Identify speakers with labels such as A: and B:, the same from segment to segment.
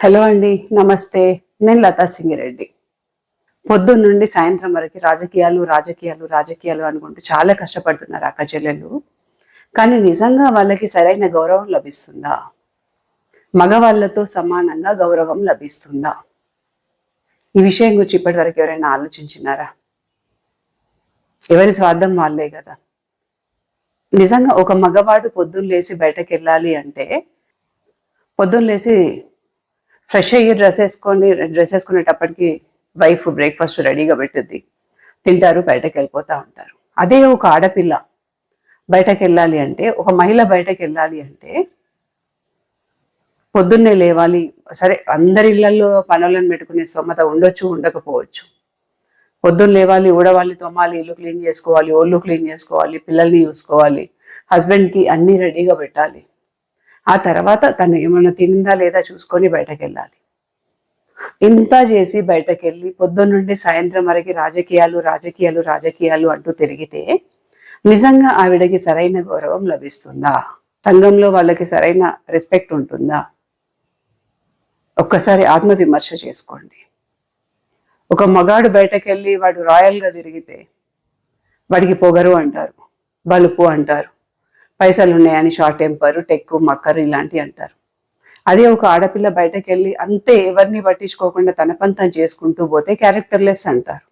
A: Hello అండి నమస్తే. నేను లతా సింగిరెడ్డి. పొద్దున్న నుండి సాయంత్రం వరకు రాజకీయాలు రాజకీయాలు రాజకీయాలు అనుకుంటూ చాలా కష్టపడుతున్నారు అక్క చెల్లెలు కానీ నిజంగా వాళ్ళకి సరైన గౌరవం లభిస్తుందా? మగవాళ్ళతో సమానంగా గౌరవం లభిస్తుందా? ఈ విషయం గురించి ఇప్పటి వరకు ఎవరైనా ఆలోచించినారా? ఎవరి స్వార్థం వాళ్ళే కదా. నిజంగా ఒక మగవాడు పొద్దున్న లేచి బయటకు వెళ్ళాలి అంటే పొద్దున్న లేచి ఫ్రెష్ అయ్యి డ్రెస్ వేసుకొని డ్రెస్ వేసుకునేటప్పటికి వైఫ్ బ్రేక్ఫాస్ట్ రెడీగా పెట్టుద్ది. తింటారు బయటకు వెళ్ళిపోతూ ఉంటారు. అదే ఒక ఆడపిల్ల బయటకు వెళ్ళాలి అంటే ఒక మహిళ బయటకు వెళ్ళాలి అంటే పొద్దున్నే లేవాలి. సరే అందరి ఇళ్ళలో పనులను పెట్టుకునే స్తోమత ఉండొచ్చు ఉండకపోవచ్చు. పొద్దున్న లేవాలి ఊడవాలి తోమాలి ఇల్లు క్లీన్ చేసుకోవాలి ఒళ్ళు క్లీన్ చేసుకోవాలి పిల్లల్ని చూసుకోవాలి. హస్బెండ్కి అన్నీ రెడీగా పెట్టాలి. ఆ తర్వాత తను ఏమైనా తిందా లేదా చూసుకొని బయటకు వెళ్ళాలి ఇంత చేసి బయటకు వెళ్ళి పొద్దున్నుండి సాయంత్రం వరకు రాజకీయాలు రాజకీయాలు రాజకీయాలు అంటూ తిరిగితే నిజంగా ఆవిడకి సరైన గౌరవం లభిస్తుందా? సంఘంలో వాళ్ళకి సరైన రెస్పెక్ట్ ఉంటుందా? ఒక్కసారి ఆత్మవిమర్శ చేసుకోండి. ఒక మగాడు బయటకు వెళ్ళి వాడు రాయల్గా తిరిగితే వాడికి పొగరు అంటారు బలుపు అంటారు పైసలు ఉన్నాయని షార్ట్ టెంపర్ టెక్కు మక్కరు ఇలాంటివి అంటారు. అదే ఒక ఆడపిల్ల బయటకు వెళ్ళి అంతే ఎవరిని పట్టించుకోకుండా తన పంతం చేసుకుంటూ పోతే క్యారెక్టర్లెస్ అంటారు.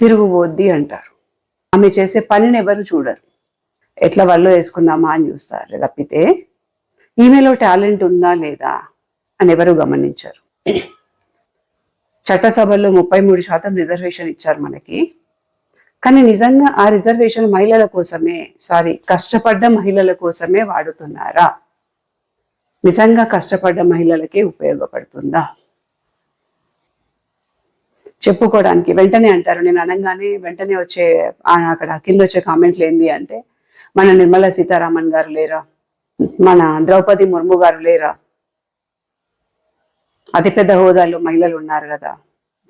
A: తిరుగుబోద్ది అంటారు. ఆమె చేసే పనిని ఎవరు చూడరు. ఎట్లా వాళ్ళు వేసుకుందామా అని చూస్తారు. తప్పితే ఈమెలో టాలెంట్ ఉందా లేదా అని ఎవరు గమనించరు. చట్టసభల్లో ముప్పై మూడు శాతం రిజర్వేషన్ ఇచ్చారు మనకి. కానీ నిజంగా ఆ రిజర్వేషన్ మహిళల కోసమే సారీ కష్టపడ్డ మహిళల కోసమే వాడుతున్నారా? నిజంగా కష్టపడ్డ మహిళలకే ఉపయోగపడుతుందా? చెప్పుకోవడానికి వెంటనే అంటారు నేను అనగానే వెంటనే వచ్చే అక్కడ కింద వచ్చే కామెంట్లు ఏంది అంటే మన నిర్మలా సీతారామన్ గారు లేరా? మన ద్రౌపది ముర్ము గారు లేరా? అతిపెద్ద హోదాలో మహిళలు ఉన్నారు కదా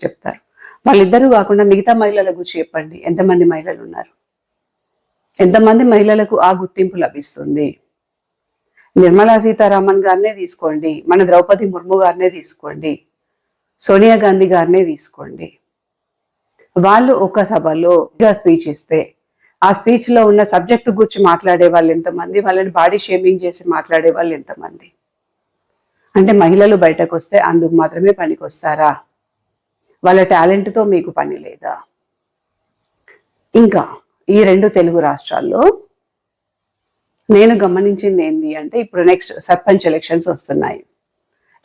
A: చెప్తారు. వాళ్ళిద్దరూ కాకుండా మిగతా మహిళల గురించి చెప్పండి. ఎంతమంది మహిళలు ఉన్నారు? ఎంతమంది మహిళలకు ఆ గుర్తింపు లభిస్తుంది? నిర్మలా సీతారామన్ గారినే తీసుకోండి. మన ద్రౌపది ముర్ము గారినే తీసుకోండి. సోనియా గాంధీ గారినే తీసుకోండి. వాళ్ళు ఒక సభలో స్పీచ్ ఇస్తే ఆ స్పీచ్లో ఉన్న సబ్జెక్ట్ గురించి మాట్లాడే వాళ్ళు ఎంతమంది? వాళ్ళని బాడీ షేమింగ్ చేసి మాట్లాడే వాళ్ళు ఎంతమంది? అంటే మహిళలు బయటకు వస్తే అందుకు మాత్రమే పనికి వస్తారా వాళ్ళ టాలెంట్తో మీకు పని లేదా? ఇంకా ఈ రెండు తెలుగు రాష్ట్రాల్లో నేను గమనించింది ఏంటి అంటే ఇప్పుడు నెక్స్ట్ సర్పంచ్ ఎలక్షన్స్ వస్తున్నాయి.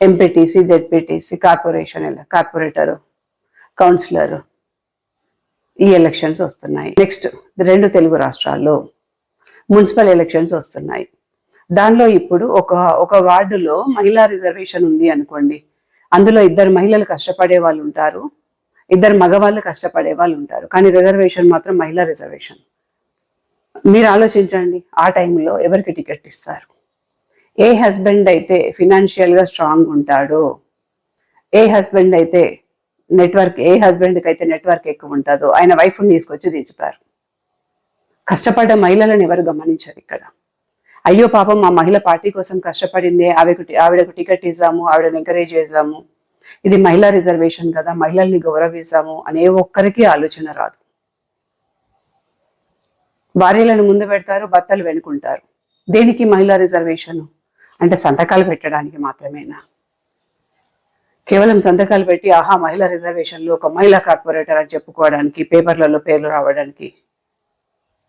A: MPTC ZPTC corporation corporator councillor ఈ ఎలక్షన్స్ వస్తున్నాయి. నెక్స్ట్ రెండు తెలుగు రాష్ట్రాల్లో మున్సిపల్ ఎలక్షన్స్ వస్తున్నాయి. దానిలో ఇప్పుడు ఒక ఒక వార్డులో మహిళా రిజర్వేషన్ ఉంది అనుకోండి. అందులో ఇద్దరు మహిళలు కష్టపడే వాళ్ళు ఉంటారు. ఇద్దరు మగవాళ్ళు కష్టపడే వాళ్ళు ఉంటారు. కానీ రిజర్వేషన్ మాత్రం మహిళా రిజర్వేషన్ మీరు ఆలోచించండి ఆ టైంలో ఎవరికి టికెట్ ఇస్తారు? ఏ హస్బెండ్ అయితే ఫినాన్షియల్గా స్ట్రాంగ్ ఉంటాడో ఏ హస్బెండ్ అయితే నెట్వర్క్ ఏ హస్బెండ్కి అయితే నెట్వర్క్ ఎక్కువ ఉంటుందో ఆయన వైఫ్ని తీసుకొచ్చి దించుతారు కష్టపడ్డ మహిళలను ఎవరు గమనించారు ఇక్కడ. అయ్యో పాపం మా మహిళ పార్టీ కోసం కష్టపడిందే. ఆవిడకు ఆవిడకు టికెట్ ఇద్దాము ఆవిడని ఎంకరేజ్ చేద్దాము. ఇది మహిళా రిజర్వేషన్ కదా మహిళల్ని గౌరవిస్తాము అనే ఒక్కరికి ఆలోచన రాదు. భార్యలను ముందు పెడతారు భర్తలు వెనుకుంటారు. దేనికి మహిళా రిజర్వేషన్ అంటే సంతకాలు పెట్టడానికి మాత్రమేనా? కేవలం సంతకాలు పెట్టి ఆహా మహిళా రిజర్వేషన్లు ఒక మహిళా కార్పొరేటర్ అని చెప్పుకోవడానికి పేపర్లలో పేర్లు రావడానికి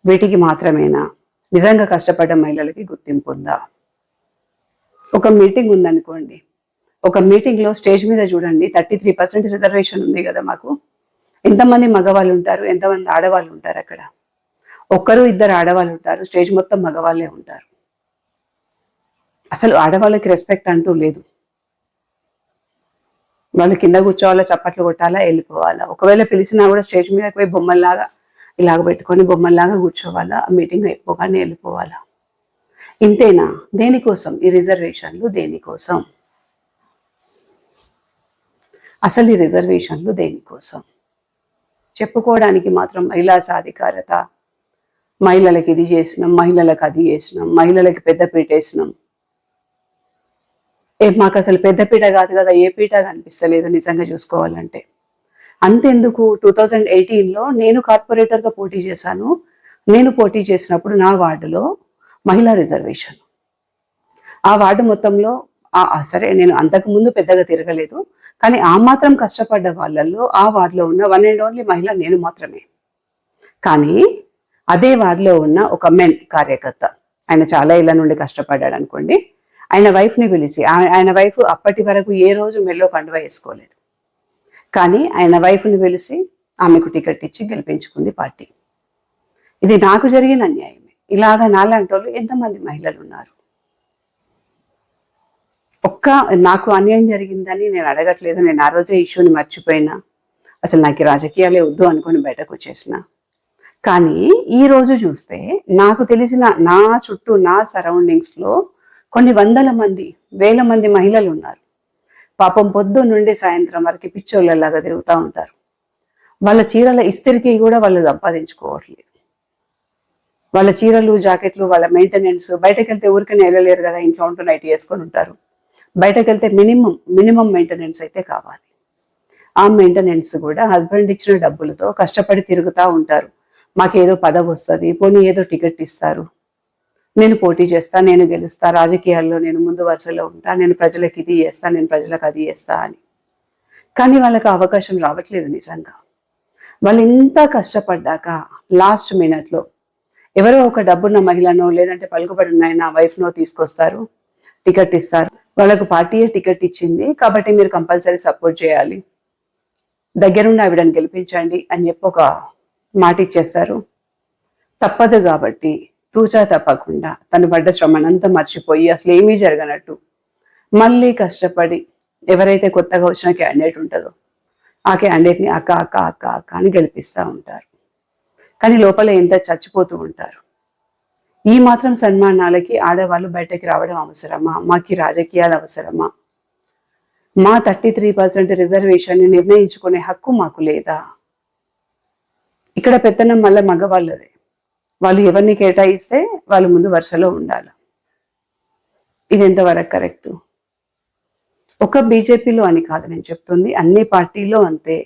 A: వీటికి మాత్రమేనా? నిజంగా కష్టపడ్డ మహిళలకి గుర్తింపు ఉందా? ఒక మీటింగ్ ఉందనుకోండి. ఒక మీటింగ్లో స్టేజ్ మీద చూడండి థర్టీ త్రీ పర్సెంట్ రిజర్వేషన్ ఉంది కదా మాకు. ఎంతమంది మగవాళ్ళు ఉంటారు ఎంతమంది ఆడవాళ్ళు ఉంటారు అక్కడ? ఒక్కరు ఇద్దరు ఆడవాళ్ళు ఉంటారు స్టేజ్ మొత్తం మగవాళ్ళే ఉంటారు. అసలు ఆడవాళ్ళకి రెస్పెక్ట్ అంటూ లేదు. వాళ్ళు కింద కూర్చోవాలా చప్పట్లు కొట్టాలా వెళ్ళిపోవాలా? ఒకవేళ పిలిచినా కూడా స్టేజ్ మీద పోయి బొమ్మల్లాగా ఇలాగ పెట్టుకొని బొమ్మల్లాగా కూర్చోవాలా? ఆ మీటింగ్ అయిపోగానే వెళ్ళిపోవాలా? ఇంతేనా? దేనికోసం? ఈ రిజర్వేషన్లు దేనికోసం? అసలు ఈ రిజర్వేషన్లు దేనికోసం? చెప్పుకోవడానికి మాత్రం మహిళా సాధికారత. మహిళలకు ఇది చేసినాం మహిళలకు అది చేసినాం మహిళలకు పెద్ద వేసినాం. ఏ మాకు అసలు పెద్ద పీట కాదు కదా ఏ పీట కనిపిస్తలేదు నిజంగా చూసుకోవాలంటే. అంతెందుకు టూ థౌజండ్ ఎయిటీన్లో నేను కార్పొరేటర్గా పోటీ చేశాను. నేను పోటీ చేసినప్పుడు నా వార్డులో మహిళా రిజర్వేషన్. ఆ వార్డు మొత్తంలో సరే నేను అంతకు ముందు పెద్దగా తిరగలేదు కానీ ఆ మాత్రం కష్టపడ్డ వాళ్ళల్లో ఆ వార్డులో ఉన్న వన్ అండ్ ఓన్లీ మహిళ నేను మాత్రమే. కానీ అదే వార్డులో ఉన్న ఒక మెన్ కార్యకర్త ఆయన చాలా ఇళ్ళ నుండి కష్టపడ్డాడు అనుకోండి ఆయన వైఫ్ని పిలిచి ఆయన వైఫ్ అప్పటి వరకు ఏ రోజు మెల్లో కండువ వేసుకోలేదు. కానీ ఆయన వైఫ్ని పిలిచి ఆమెకు టికెట్ ఇచ్చి గెలిపించుకుంది పార్టీ. ఇది నాకు జరిగిన అన్యాయమే. ఇలాగా నాలాంటి వాళ్ళు ఎంతమంది మహిళలు ఉన్నారు ఒక్క నాకు అన్యాయం జరిగిందని నేను అడగట్లేదు నేను ఆ రోజే ఇష్యూని మర్చిపోయినా. అసలు నాకు రాజకీయాలే వద్దు అనుకుని బయటకు వచ్చేసిన. కానీ ఈ రోజు చూస్తే నాకు తెలిసిన నా చుట్టూ నా సరౌండింగ్స్లో కొన్ని వందల మంది వేల మంది మహిళలు ఉన్నారు పాపం పొద్దు నుండి సాయంత్రం వరకు పిచ్చోళ్ళలాగా తిరుగుతూ ఉంటారు. వాళ్ళ చీరల ఇస్త్రికి కూడా వాళ్ళు సంపాదించుకోవట్లేదు. వాళ్ళ చీరలు జాకెట్లు వాళ్ళ మెయింటెనెన్స్ బయటకు వెళ్తే ఊరికనే వెళ్ళలేరు కదా ఇంట్లో ఉంటూ నైట్ వేసుకొని ఉంటారు. బయటకు వెళ్తే మినిమం మినిమం మెయింటెనెన్స్ అయితే కావాలి. ఆ మెయింటెనెన్స్ కూడా హస్బెండ్ ఇచ్చిన డబ్బులతో కష్టపడి తిరుగుతూ ఉంటారు. మాకేదో పదవి వస్తుంది పోనీ ఏదో టికెట్ ఇస్తారు. నేను పోటీ చేస్తా నేను గెలుస్తా రాజకీయాల్లో నేను ముందు వరుసలో ఉంటా నేను ప్రజలకు ఇది చేస్తా నేను ప్రజలకు అది చేస్తా అని. కానీ వాళ్ళకి అవకాశం రావట్లేదు నిజంగా. వాళ్ళు ఇంత కష్టపడ్డాక లాస్ట్ మినిట్లో ఎవరో ఒక డబ్బున్న మహిళనో లేదంటే పలుకుబడిన ఆయన వైఫ్నో తీసుకొస్తారు టికెట్ ఇస్తారు. వాళ్ళకు పార్టీయే టికెట్ ఇచ్చింది కాబట్టి మీరు కంపల్సరీ సపోర్ట్ చేయాలి. దగ్గరున్న ఆవిడని గెలిపించండి అని చెప్పి ఒక మాట ఇచ్చేస్తారు. తప్పదు కాబట్టి తూచా తప్పకుండా తను పడ్డ శ్రమనంతా మర్చిపోయి అసలు ఏమీ జరగనట్టు. మళ్ళీ కష్టపడి ఎవరైతే కొత్తగా వచ్చిన క్యాండిడేట్ ఉంటుందో ఆ క్యాండిడేట్ని అక్క అక్క అక్క అక్క అని గెలిపిస్తూ ఉంటారు. కానీ లోపల ఎంత చచ్చిపోతూ ఉంటారు? ఈ మాత్రం సన్మానాలకి ఆడవాళ్ళు బయటకి రావడం అవసరమా? మాకి రాజకీయాలు అవసరమా? మా థర్టీ త్రీ పర్సెంట్ రిజర్వేషన్ నిర్ణయించుకునే హక్కు మాకు లేదా? ఇక్కడ పెత్తనం మళ్ళీ మగవాళ్ళదే. వాళ్ళు ఎవరిని కేటాయిస్తే వాళ్ళు ముందు వరుసలో ఉండాలి. ఇది ఎంతవరకు కరెక్ట్? ఒక బీజేపీలో అని కాదు నేను చెప్తుంది అన్ని పార్టీలో అంతే.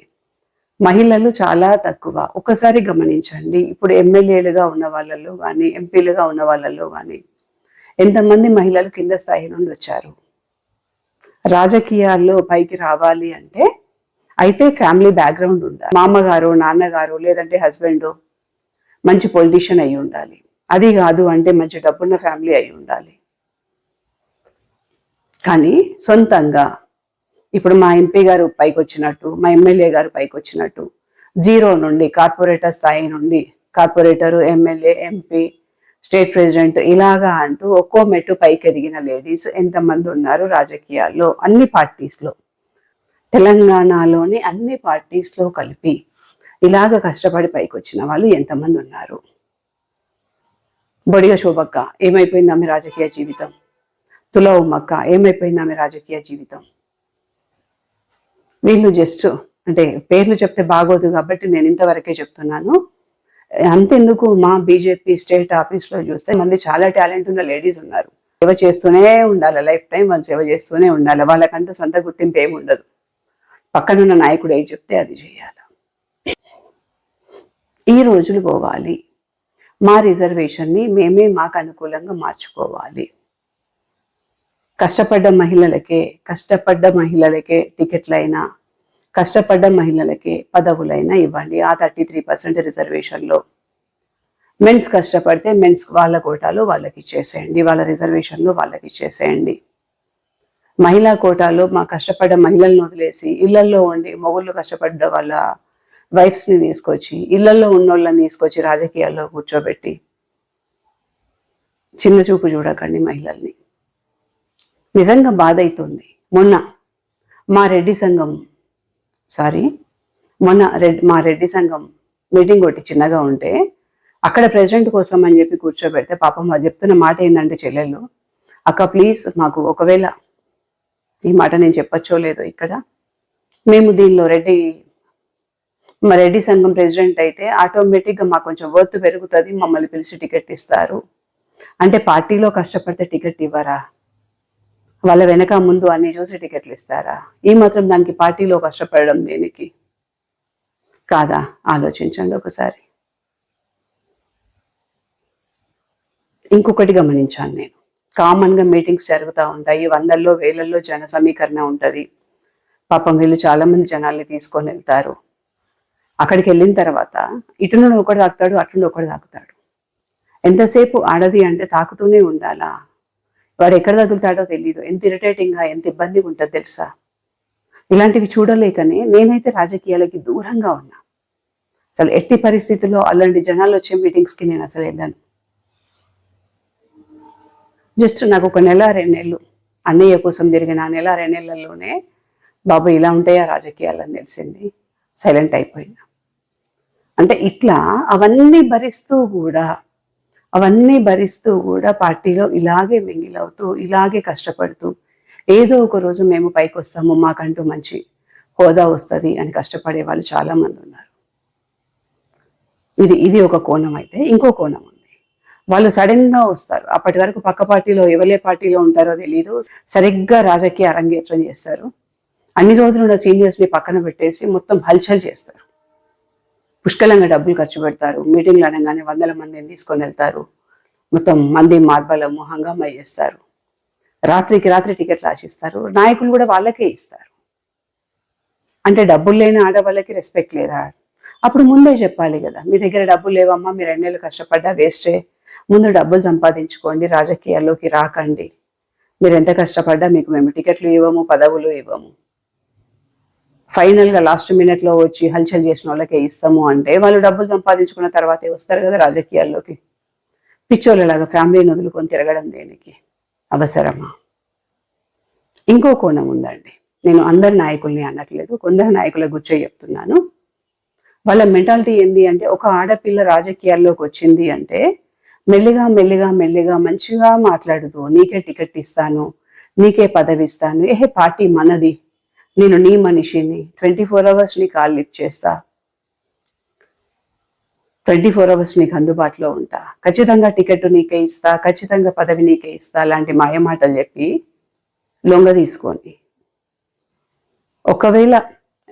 A: మహిళలు చాలా తక్కువ. ఒకసారి గమనించండి ఇప్పుడు ఎమ్మెల్యేలుగా ఉన్న వాళ్ళల్లో కానీ ఎంపీలుగా ఉన్న వాళ్ళల్లో కానీ ఎంతమంది మహిళలు కింద స్థాయి నుండి వచ్చారు? రాజకీయాల్లో పైకి రావాలి అంటే అయితే ఫ్యామిలీ బ్యాక్గ్రౌండ్ ఉండాలి. మామగారు నాన్నగారు లేదంటే హస్బెండ్ మంచి పొలిటీషియన్ అయి ఉండాలి. అది కాదు అంటే మంచి డబ్బున్న ఫ్యామిలీ అయి ఉండాలి. కానీ సొంతంగా ఇప్పుడు మా ఎంపీ గారు పైకి వచ్చినట్టు మా ఎమ్మెల్యే గారు పైకి వచ్చినట్టు జీరో నుండి కార్పొరేటర్ స్థాయి నుండి corporator MLA MP state president ఇలాగా అంటూ ఒక్కో మెట్టు పైకి ఎదిగిన లేడీస్ ఎంతమంది ఉన్నారు రాజకీయాల్లో? అన్ని పార్టీస్లో తెలంగాణలోని అన్ని పార్టీస్లో కలిపి ఇలాగ కష్టపడి పైకి వచ్చిన వాళ్ళు ఎంతమంది ఉన్నారు? బొడిగ శోభక్క ఏమైపోయింది ఆమె రాజకీయ జీవితం? తుల ఉమ్మక్క ఏమైపోయింది ఆమె రాజకీయ జీవితం? వీళ్ళు జస్ట్ అంటే పేర్లు చెప్తే బాగోదు కాబట్టి నేను ఇంతవరకే చెప్తున్నాను. అంతెందుకు మా బీజేపీ స్టేట్ ఆఫీస్లో చూస్తే మంది చాలా టాలెంట్ ఉన్న లేడీస్ ఉన్నారు. సేవ చేస్తూనే ఉండాలి లైఫ్ టైం వాళ్ళు సేవ చేస్తూనే ఉండాలి. వాళ్ళకంటూ సొంత గుర్తింపు ఏమి ఉండదు పక్కనున్న నాయకుడు ఏం చెప్తే అది చేయాలి. ఈ రోజులు పోవాలి. మా రిజర్వేషన్ని మేమే మాకు అనుకూలంగా మార్చుకోవాలి. కష్టపడ్డ మహిళలకే కష్టపడ్డ మహిళలకే టికెట్లైనా కష్టపడ్డ మహిళలకే పదవులైనా ఇవ్వండి. ఆ థర్టీ త్రీ పర్సెంట్ రిజర్వేషన్లో. మెన్స్ కష్టపడితే మెన్స్ వాళ్ళ కోటాలో వాళ్ళకి ఇచ్చేసేయండి. వాళ్ళ రిజర్వేషన్లో వాళ్ళకి ఇచ్చేసేయండి. మహిళా కోటాలో మా కష్టపడ్డ మహిళలను వదిలేసి ఇళ్ళల్లో ఉండి మొగుళ్ళు కష్టపడ్డ వాళ్ళ వైఫ్స్ని తీసుకొచ్చి ఇళ్ళలో ఉన్నోళ్ళని తీసుకొచ్చి రాజకీయాల్లో కూర్చోబెట్టి చిన్న చూపు చూడకండి మహిళల్ని. నిజంగా బాధ అవుతుంది మొన్న మా రెడ్డి సంఘం సారీ మొన్న రెడ్ మా రెడ్డి సంఘం మీటింగ్ ఒకటి చిన్నగా ఉంటే అక్కడ ప్రెసిడెంట్ కోసం అని చెప్పి కూర్చోబెడితే పాపం చెప్తున్న మాట ఏంటంటే చెల్లెళ్ళు అక్క ప్లీజ్ మాకు ఒకవేళ ఈ మాట నేను చెప్పచ్చో లేదో ఇక్కడ? మేము దీనిలో రెడ్డి మా రెడ్డి సంఘం ప్రెసిడెంట్ అయితే ఆటోమేటిక్గా మాకు కొంచెం వర్త్ పెరుగుతుంది మమ్మల్ని పిలిచి టికెట్ ఇస్తారు. అంటే పార్టీలో కష్టపడితే టికెట్ ఇవ్వరా? వాళ్ళ వెనక ముందు అన్ని చూసి టికెట్లు ఇస్తారా? ఈ మాత్రం దానికి పార్టీలో కష్టపడడం దేనికి? కాదా? ఆలోచించండి ఒకసారి. ఇంకొకటి గమనించాను నేను. కామన్గా మీటింగ్స్ జరుగుతూ ఉంటాయి వందల్లో వేలల్లో జన సమీకరణ ఉంటుంది. పాపం వీళ్ళు చాలామంది జనాల్ని తీసుకొని వెళ్తారు. అక్కడికి వెళ్ళిన తర్వాత ఇటు నుండి ఒకటి తాకుతాడు అటు నుండి ఒకటి తాకుతాడు. ఎంతసేపు ఆడది అంటే తాకుతూనే ఉండాలా? వాడు ఎక్కడ తగులుతాడో తెలియదు ఎంత ఇరిటేటింగ్గా ఎంత ఇబ్బందిగా ఉంటుంది తెలుసా? ఇలాంటివి చూడలేకనే నేనైతే రాజకీయాలకి దూరంగా ఉన్నా. అసలు ఎట్టి పరిస్థితుల్లో అలాంటి జనాలు వచ్చే మీటింగ్స్కి నేను అసలు వెళ్ళాను. జస్ట్ నాకు ఒక నెల రెండు నెలలు అన్నయ్య కోసం తిరిగిన ఆ నెల రెండు నెలల్లోనే బాబు ఇలా ఉంటాయా రాజకీయాలని తెలిసింది. సైలెంట్ అయిపోయినా. అంటే ఇట్లా అవన్నీ భరిస్తూ కూడా అవన్నీ భరిస్తూ కూడా పార్టీలో ఇలాగే మింగిలవుతూ ఇలాగే కష్టపడుతూ ఏదో ఒక రోజు మేము పైకి వస్తాము మాకంటూ మంచి హోదా వస్తుంది అని కష్టపడే వాళ్ళు చాలా మంది ఉన్నారు. ఇది ఇది ఒక కోణం అయితే ఇంకో కోణం ఉంది. వాళ్ళు సడన్గా వస్తారు. అప్పటి వరకు పక్క పార్టీలో ఎవరే పార్టీలో ఉంటారో తెలియదు సరిగ్గా రాజకీయ అరంగేట్రం చేస్తారు. అన్ని రోజులు ఉన్న సీనియర్స్ని పక్కన పెట్టేసి మొత్తం హల్చల్ చేస్తారు. పుష్కలంగా డబ్బులు ఖర్చు పెడతారు. మీటింగ్లు అనగానే వందల మందిని తీసుకొని వెళ్తారు. మొత్తం మంది మార్బలము హంగామా చేస్తారు రాత్రికి రాత్రి టికెట్లు ఆశిస్తారు నాయకులు కూడా వాళ్ళకే ఇస్తారు. అంటే డబ్బులు లేని ఆడవాళ్ళకి రెస్పెక్ట్ లేదా? అప్పుడు ముందే చెప్పాలి కదా. మీ దగ్గర డబ్బులు లేవమ్మా మీరు ఎన్నేళ్ళు కష్టపడ్డా వేస్టే. ముందు డబ్బులు సంపాదించుకోండి రాజకీయాల్లోకి రాకండి. మీరు ఎంత కష్టపడ్డా మీకు మేము టికెట్లు ఇవ్వము పదవులు ఇవ్వము. ఫైనల్గా లాస్ట్ మినిట్లో వచ్చి హల్చల్ చేసిన వాళ్ళకే ఇస్తాము అంటే వాళ్ళు డబ్బులు సంపాదించుకున్న తర్వాతే వస్తారు కదా రాజకీయాల్లోకి. పిచ్చోళ్ళలాగా ఫ్యామిలీని వదులుకొని తిరగడం దేనికి? అవసరమా? ఇంకో కోణం ఉందండి. నేను అందరి నాయకుల్ని అనట్లేదు కొందరు నాయకుల గుచ్చే చెప్తున్నాను. వాళ్ళ మెంటాలిటీ ఏంది అంటే ఒక ఆడపిల్ల రాజకీయాల్లోకి వచ్చింది అంటే మెల్లిగా మెల్లిగా మెల్లిగా మంచిగా మాట్లాడుతూ నీకే టికెట్ ఇస్తాను నీకే పదవి ఇస్తాను ఏహే పార్టీ మనది నేను నీ మనిషిని ట్వంటీ ఫోర్ అవర్స్ నీ కాల్ లిఫ్ట్ చేస్తా. ట్వంటీ ఫోర్ అవర్స్ నీకు అందుబాటులో ఉంటా. ఖచ్చితంగా టికెట్ నీకే ఇస్తా ఖచ్చితంగా పదవి నీకే ఇస్తా అలాంటి మాయమాటలు చెప్పి లొంగ తీసుకొని ఒకవేళ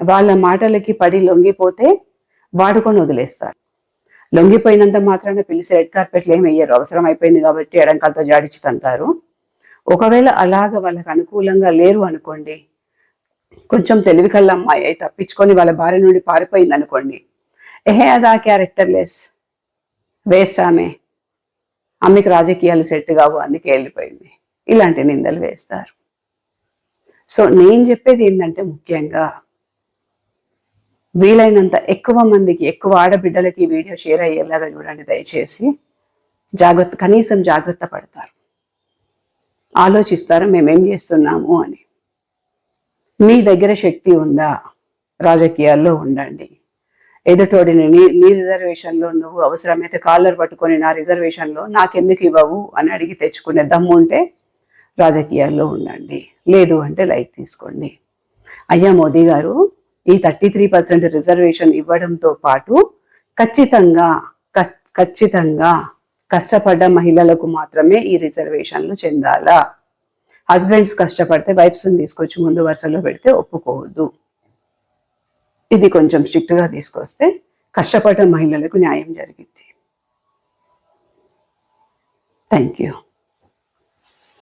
A: వాళ్ళ మాటలకి పడి లొంగిపోతే వాడుకొని వదిలేస్తారు లొంగిపోయినంత మాత్రాన పిలిచి రెడ్ కార్పెట్లు ఏమి వేయరు అవసరం అయిపోయింది కాబట్టి ఎడంకాలతో జాడిచి తంతారు. ఒకవేళ అలాగ వాళ్ళకి అనుకూలంగా లేరు అనుకోండి కొంచెం తెలివి కళ్ళ అమ్మాయి అయి తప్పించుకొని వాళ్ళ భార్య నుండి పారిపోయింది అనుకోండి ఎహే అదా క్యారెక్టర్ లెస్ వేస్ట్ ఆమె. ఆమెకు రాజకీయాలు సెట్ కావు అందుకే వెళ్ళిపోయింది. ఇలాంటి నిందలు వేస్తారు. సో నేను చెప్పేది ఏంటంటే ముఖ్యంగా వీలైనంత ఎక్కువ మందికి ఎక్కువ ఆడబిడ్డలకి వీడియో షేర్ అయ్యేలాగా చూడండి దయచేసి. జాగ్రత్త కనీసం జాగ్రత్త పడతారు. ఆలోచిస్తారు మేమేం చేస్తున్నాము అని. మీ దగ్గర శక్తి ఉందా? రాజకీయాల్లో ఉండండి. ఎదుటోడిని నీ నీ రిజర్వేషన్లో నువ్వు అవసరమైతే కాలర్ పట్టుకొని నా రిజర్వేషన్లో నాకెందుకు ఇవ్వవు అని అడిగి తెచ్చుకునే దమ్ము ఉంటే రాజకీయాల్లో ఉండండి. లేదు అంటే లైట్ తీసుకోండి. అయ్యా మోదీ గారు ఈ థర్టీ త్రీ పర్సెంట్ రిజర్వేషన్ ఇవ్వడంతో పాటు ఖచ్చితంగా ఖచ్చితంగా కష్టపడ్డ మహిళలకు మాత్రమే ఈ రిజర్వేషన్లు చెందాలా? హస్బెండ్స్ కష్టపడితే వైఫ్స్ని తీసుకొచ్చి ముందు వరుసలో పెడితే ఒప్పుకోవద్దు. ఇది కొంచెం స్ట్రిక్ట్గా తీసుకొస్తే కష్టపడ్డ మహిళలకు న్యాయం జరిగింది థ్యాంక్ యూ